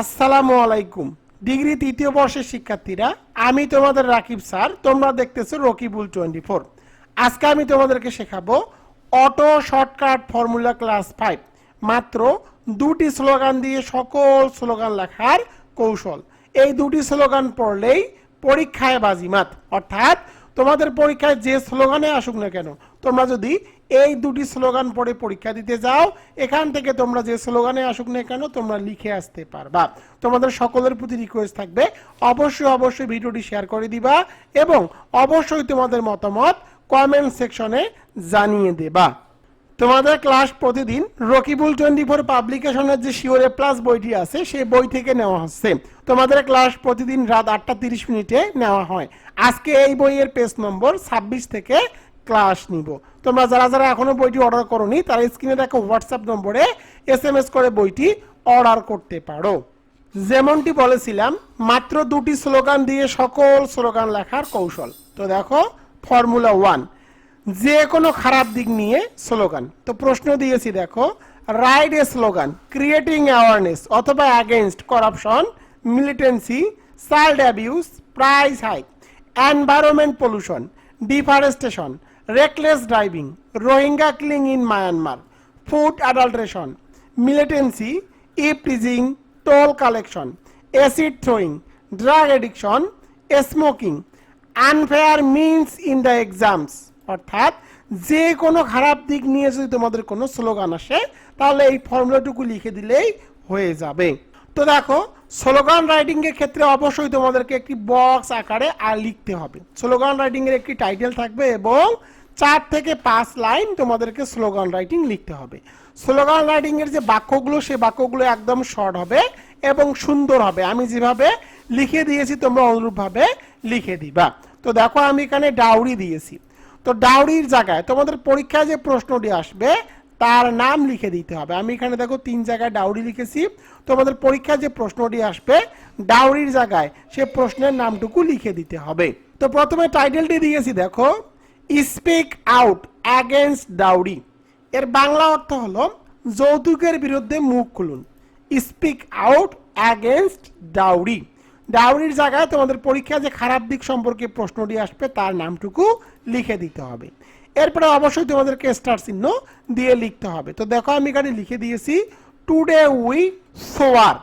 আসসালামু আলাইকুম। ডিগ্রি তৃতীয় বর্ষের শিক্ষার্থীরা, আমি তোমাদের রাকিব স্যার, তোমরা দেখতেছো রকিবুল টোয়েন্টি ফোর। আজকে আমি তোমাদেরকে শেখাবো auto shortcut formula class five. মাত্র দুটি স্লোগান দিয়ে সকল স্লোগান লেখার কৌশল। এই দুটি স্লোগান পড়লেই পরীক্ষায় বাজিমাত। অর্থাৎ তোমাদের পরীক্ষায় যে স্লোগানে আসুক না কেন, তোমরা যদি এই দুটি স্লোগান পড়ে পরীক্ষা দিতে যাও। এখান থেকে তোমরা যে স্লোগানে আসুক না কেন, তোমরা লিখে আসতে পারবা। তোমাদের সকলের প্রতি রিকোয়েস্ট থাকবে, অবশ্যই অবশ্যই ভিডিওটি শেয়ার করে দিবা এবং অবশ্যই তোমাদের মতামত কমেন্ট সেকশনে জানিয়ে দেবা। তোমাদের ক্লাস প্রতিদিন রকিবুল টোয়েন্টি ফোর পাবলিকেশনের যে শিওরে প্লাস বইটি আছে, সেই বই থেকে নেওয়া হচ্ছে। তোমাদের ক্লাস প্রতিদিন রাত আটটা তিরিশ মিনিটে নেওয়া হয়। আজকে এই বইয়ের পেজ নম্বর ছাব্বিশ থেকে ক্লাস নিব। তোমরা যারা যারা এখনও বইটি অর্ডার করোনি, তারা স্ক্রিনে দেখো হোয়াটসঅ্যাপ নম্বরে এস এম এস করে বইটি অর্ডার করতে পারো। যেমনটি বলেছিলাম, মাত্র দুটি স্লোগান দিয়ে সকল স্লোগান লেখার কৌশল। তো দেখো ফর্মুলা ওয়ান যে কোনো খারাপ দিক নিয়ে স্লোগান তো প্রশ্ন দিয়েছি, দেখো right a slogan creating awareness অথবা against corruption militancy child abuse price hike environment pollution deforestation reckless driving Rohingya killing in Myanmar food adulteration militancy eve প্রিজিং toll collection acid throwing drug addiction smoking unfair means in the exams অর্থাৎ যে কোনো খারাপ দিক নিয়ে যদি তোমাদের কোনো slogan আসে, তাহলে এই ফর্মুলাটুকু লিখে দিলেই হয়ে যাবে। তো দেখো স্লোগান রাইটিং এর ক্ষেত্রে অবশ্যই তোমাদেরকে একটি বক্স আকারে আর লিখতে হবে। স্লোগান রাইটিং এর একটি টাইটেল থাকবে এবং চার থেকে পাঁচ লাইন তোমাদেরকে স্লোগান রাইটিং লিখতে হবে। স্লোগান রাইটিং এর যে বাক্যগুলো, সে বাক্যগুলো একদম শর্ট হবে এবং সুন্দর হবে। আমি যেভাবে লিখে দিয়েছি, তোমরা অনুরূপভাবে লিখে দিবা। তো দেখো, আমি এখানে ডাউরি দিয়েছি। তো ডাউরির জায়গায় তোমাদের পরীক্ষায় যে প্রশ্নটি আসবে তার নাম লিখে দিতে হবে। আমি এখানে দেখো তিন জায়গায় ডাউরি লিখেছি। তোমাদের পরীক্ষায় যে প্রশ্নটি আসবে, ডাউরির জায়গায় সে প্রশ্নের নামটুকু লিখে দিতে হবে। তো প্রথমে টাইটেলটি দিয়েছি, দেখো। স্পিক আউট অ্যাগেনস্ট ডাউরি এর বাংলা অর্থ হলো, যৌতুকের বিরুদ্ধে মুখ খুলুন। স্পিক আউট অ্যাগেনস্ট ডাউরি ডাউরির জায়গায় তোমাদের পরীক্ষা যে খারাপ দিক সম্পর্কে প্রশ্নটি আসবে, তার নামটুকু লিখে দিতে হবে। এরপরে অবশ্যই তোমাদেরকে স্টার চিহ্ন দিয়ে লিখতে হবে। তো দেখো আমি এখানে লিখে দিয়েছি today we swear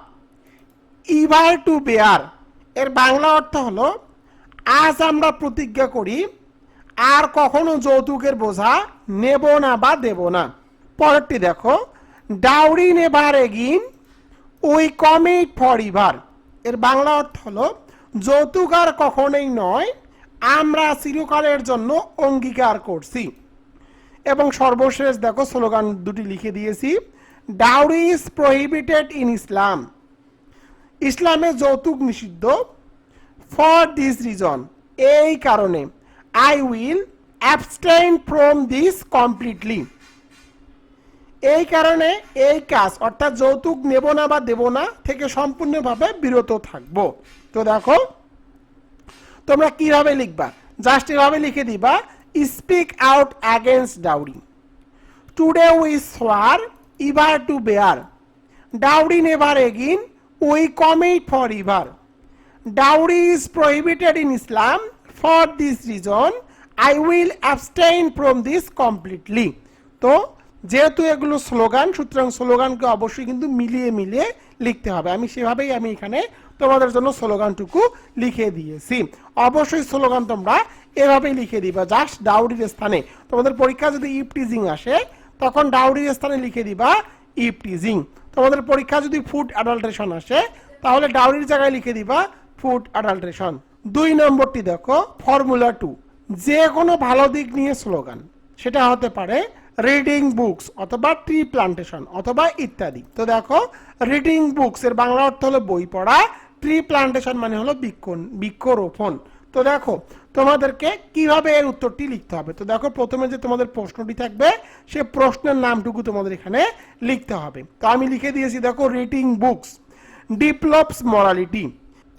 ever to bear এর বাংলা অর্থ হলো, আজ আমরা প্রতিজ্ঞা করি, আর কখনো যৌতুকের বোঝা নেব না বা দেব না। পরেরটি দেখো dowry never again we commit forever এর বাংলা অর্থ হলো, যৌতুক আর কখনোই নয় আমরা চিরকালের জন্য অঙ্গীকার করছি। এবং সর্বশেষ দেখো স্লোগান দুটি লিখে দিয়েছি dowry is prohibited in Islam ইসলামে যৌতুক নিষিদ্ধ। ফর দিস রিজন এই কারণে I will abstain from this completely এই কারণে এই কাজ, অর্থাৎ যৌতুক নেব না বা দেব না, থেকে সম্পূর্ণভাবে বিরত থাকব। তো দেখো তোমরা কীভাবে লিখবা? জাস্ট এভাবে লিখে দিবা speak out against dowry today we swear ever to bear dowry never again we commit forever dowry is prohibited in Islam for this reason I will abstain from this completely তো যেহেতু এগুলো slogan সুতরাং স্লোগানকে অবশ্যই কিন্তু মিলিয়ে মিলিয়ে লিখতে হবে। আমি সেভাবেই আমি এখানে তোমাদের জন্য স্লোগানটুকু লিখে দিয়েছি। অবশ্যই স্লোগান তোমরা এভাবেই লিখে দিবা। জাস্ট ডাউরির স্থানে তোমাদের পরীক্ষা যদি ইপটিজিং আসে, তখন ডাউরির স্থানে লিখে দিবা ইপটিজিং। তোমাদের পরীক্ষা যদি ফুড অ্যাডাল্ট্রেশন আসে, তাহলে ডাউরির জায়গায় লিখে দিবা ফুড অ্যাডাল্ট্রেশন দুই নম্বরটি দেখো ফর্মুলা টু যে কোনো ভালো দিক নিয়ে স্লোগান, সেটা হতে পারে রিডিং বুকস অথবা ট্রি প্লান্টেশন অথবা ইত্যাদি। তো দেখো রিডিং বুকস এর বাংলা অর্থ হলো বই পড়া ট্রি প্লান্টেশন মানে হলো বৃক্ষ বৃক্ষরোপণ। তো দেখো, তোমাদেরকে কীভাবে এর উত্তরটি লিখতে হবে? তো দেখো, প্রথমে যে তোমাদের প্রশ্নটি থাকবে, সে প্রশ্নের নামটুকু তোমাদের এখানে লিখতে হবে। তো আমি লিখে দিয়েছি, দেখো রিডিং বুকস ডিপ্লপস মরালিটি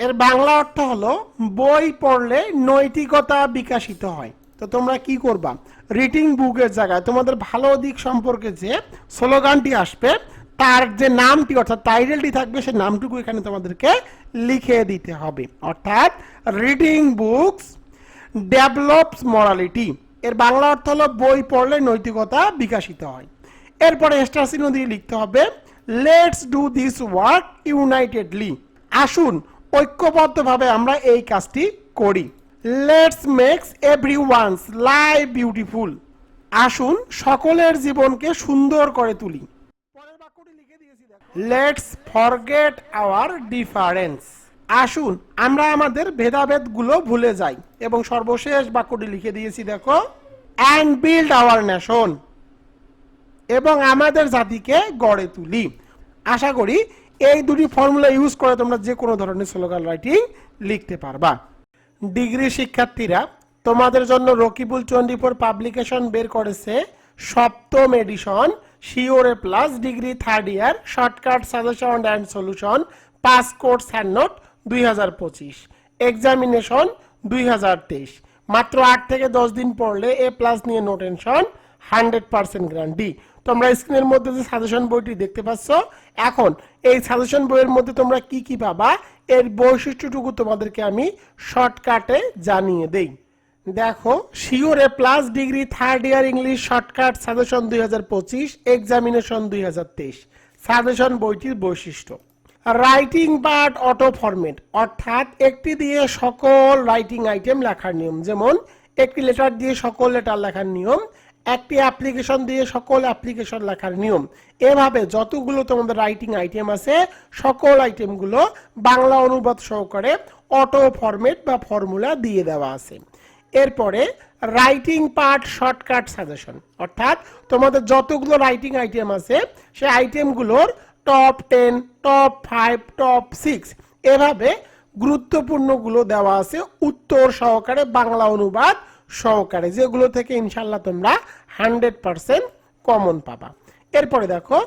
এর বাংলা অর্থ হলো, বই পড়লে নৈতিকতা বিকাশিত হয়। তো তোমরা কি করবা? রিডিং বুকের জায়গায় তোমাদের ভালো দিক সম্পর্কে যে স্লোগানটি আসবে, তার যে নামটি, অর্থাৎ টাইটেলটি থাকবে, সে নামটুকু এখানে তোমাদেরকে লিখে দিতে হবে। অর্থাৎ রিডিং বুকস ডেভেলপস মরালিটি এর বাংলা অর্থ হলো বই পড়লে নৈতিকতা বিকাশিত হয়। এরপরে চিহ্ন দিয়ে লিখতে হবে let's do this work unitedly আসুন, ঐক্যবদ্ধভাবে আমরা এই কাজটি করি। Let's makes every one's life beautiful আসুন, সকলের জীবনকে সুন্দর করে তুলি। লেটস ফরগেট আওয়ার ডিফারেন্স আসুন, আমরা আমাদের ভেদাভেদগুলো ভুলে যাই এবং সর্বশেষ বাক্যটি লিখে দিয়েছি, দেখো অ্যান্ড বিল্ড আওয়ার নেশন এবং আমাদের জাতিকে গড়ে তুলি। আশা করি এই দুটি ফর্মুলা ইউজ করে তোমরা যে কোনো ধরনের স্লোগান রাইটিং লিখতে পারবা। ডিগ্রি শিক্ষার্থীরা, তোমাদের জন্য রকিবুল টোয়েন্টি ফোর পাবলিকেশন বের করেছে সপ্তম edition শিওরে plus degree third year shortcut suggestion and solution pass course hand note দুই হাজার পঁচিশ। এক্সামিনেশন দুই হাজার তেইশ। মাত্র আট থেকে দশ দিন পড়লে এ প্লাস নিয়ে no tension hundred percent guarantee তোমরা স্ক্রিনের মধ্যে যে সাজেশন বইটি দেখতে পাচ্ছ, এখন এই সাজেশন বইয়ের মধ্যে তোমরা কি কি পাবা, এর বৈশিষ্ট্যটুকু তোমাদেরকে আমি শর্টকাটে জানিয়ে দেই। দেখো, শিওরে plus degree third year English shortcut suggestion দুই হাজার পঁচিশ এক্সামিনেশন দুই হাজার তেইশ। সাজেশন বইটির বৈশিষ্ট্য। রাইটিং পার্ট অটো ফরম্যাট অর্থাৎ একটি দিয়ে সকল রাইটিং আইটেম লেখার নিয়ম। যেমন, একটি লেটার দিয়ে সকল লেটার লেখার নিয়ম, একটি অ্যাপ্লিকেশন দিয়ে সকল অ্যাপ্লিকেশন লেখার নিয়ম। এভাবে যতগুলো তোমাদের রাইটিং আইটেম আছে, সকল আইটেমগুলো বাংলা অনুবাদ সহকারে অটো ফরম্যাট বা ফর্মুলা দিয়ে দেওয়া আছে। এরপরে রাইটিং পার্ট শর্টকাট সাজেশন অর্থাৎ তোমাদের যতগুলো রাইটিং আইটেম আছে, সেই আইটেমগুলোর top ten top five top six এভাবে গুরুত্বপূর্ণগুলো দেওয়া আছে উত্তর সহকারে, বাংলা অনুবাদ সহকারে, যেগুলো থেকে ইনশাল্লাহ তোমরা হান্ড্রেড পারসেন্ট কমন পাবা। এরপরে দেখো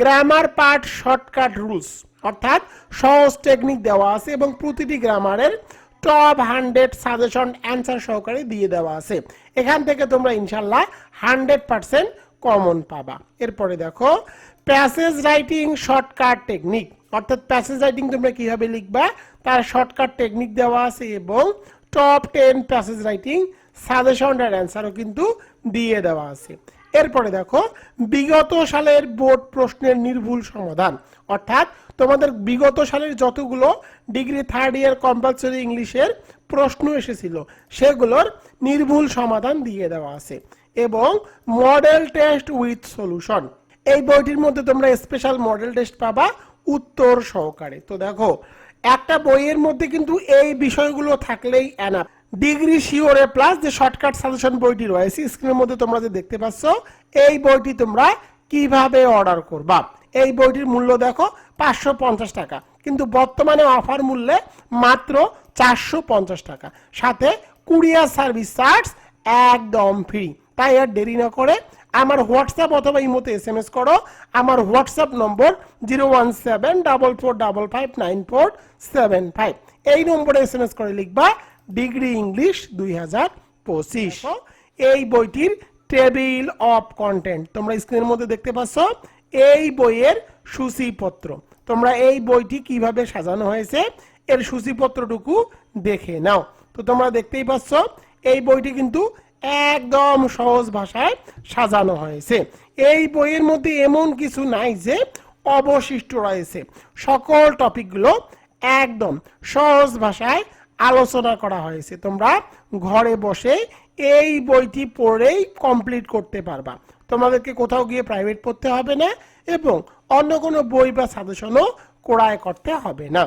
গ্রামার পার্ট শর্টকাট রুলস অর্থাৎ সহজ টেকনিক দেওয়া আছে এবং প্রতিটি গ্রামারের টপ হান্ড্রেড সাজেশন অ্যান্সার সহকারে দিয়ে দেওয়া আছে। এখান থেকে তোমরা ইনশাল্লাহ হান্ড্রেড পারসেন্ট কমন পাবা। এরপরে দেখো প্যাসেজ রাইটিং শর্টকাট টেকনিক অর্থাৎ প্যাসেজ রাইটিং তোমরা কীভাবে লিখবা? তার শর্টকাট টেকনিক দেওয়া আছে এবং top ten passage writing suggestion এর অ্যান্সারও কিন্তু দিয়ে দেওয়া আছে। এরপরে দেখো, বিগত সালের বোর্ড প্রশ্নের নির্ভুল সমাধান। অর্থাৎ তোমাদের বিগত সালের যতগুলো ডিগ্রি থার্ড ইয়ার কম্পালসরি ইংলিশের প্রশ্ন এসেছিল, সেগুলোর নির্ভুল সমাধান দিয়ে দেওয়া আছে এবং মডেল টেস্ট উইথ সলিউশন এই বইটির মধ্যে তোমরা স্পেশাল মডেল টেস্ট পাবা উত্তর সহকারে। তো দেখো, একটা বইয়ের মধ্যে কিন্তু এই বিষয়গুলো থাকলেই এনাফ ডিগ্রি শিওরে প্লাস যে শর্টকাট সাজেশন বইটি রয়েছে স্ক্রিনের মধ্যে তোমরা যে দেখতে পাচ্ছ, এই বইটি তোমরা কীভাবে অর্ডার করবা? এই বইটির মূল্য দেখো, পাঁচশো পঞ্চাশ টাকা। কিন্তু বর্তমানে অফার মূল্যে মাত্র চারশো পঞ্চাশ টাকা। সাথে কুরিয়ার সার্ভিস চার্জ একদম ফ্রি। তাই আর দেরি না করে আমার হোয়াটসঅ্যাপ অথবা ইমোতে এস এম এস করো। আমার WhatsApp number zero one seven double four double five nine four seven five. এই নম্বরে এস এম এস করে লিখবা ডিগ্রি ইংলিশ দুই হাজার পঁচিশ। এই বইটির টেবিল অফ কন্টেন্ট তোমরা স্ক্রিনের মধ্যে দেখতে পাচ্ছ। এই বইয়ের সূচিপত্র। তোমরা এই বইটি কীভাবে সাজানো হয়েছে, এর সূচিপত্রটুকু দেখে নাও। তো তোমরা দেখতেই পাচ্ছ, এই বইটি কিন্তু একদম সহজ ভাষায় সাজানো হয়েছে। এই বইয়ের মধ্যে এমন কিছু নাই যে অবশিষ্ট রয়েছে। সকল টপিকগুলো একদম সহজ ভাষায় আলোচনা করা হয়েছে। তোমরা ঘরে বসে এই বইটি পড়েই কমপ্লিট করতে পারবা। তোমাদেরকে কোথাও গিয়ে প্রাইভেট পড়তে হবে না এবং অন্য কোনো বই বা সাজেশনও ক্রয় করতে হবে না।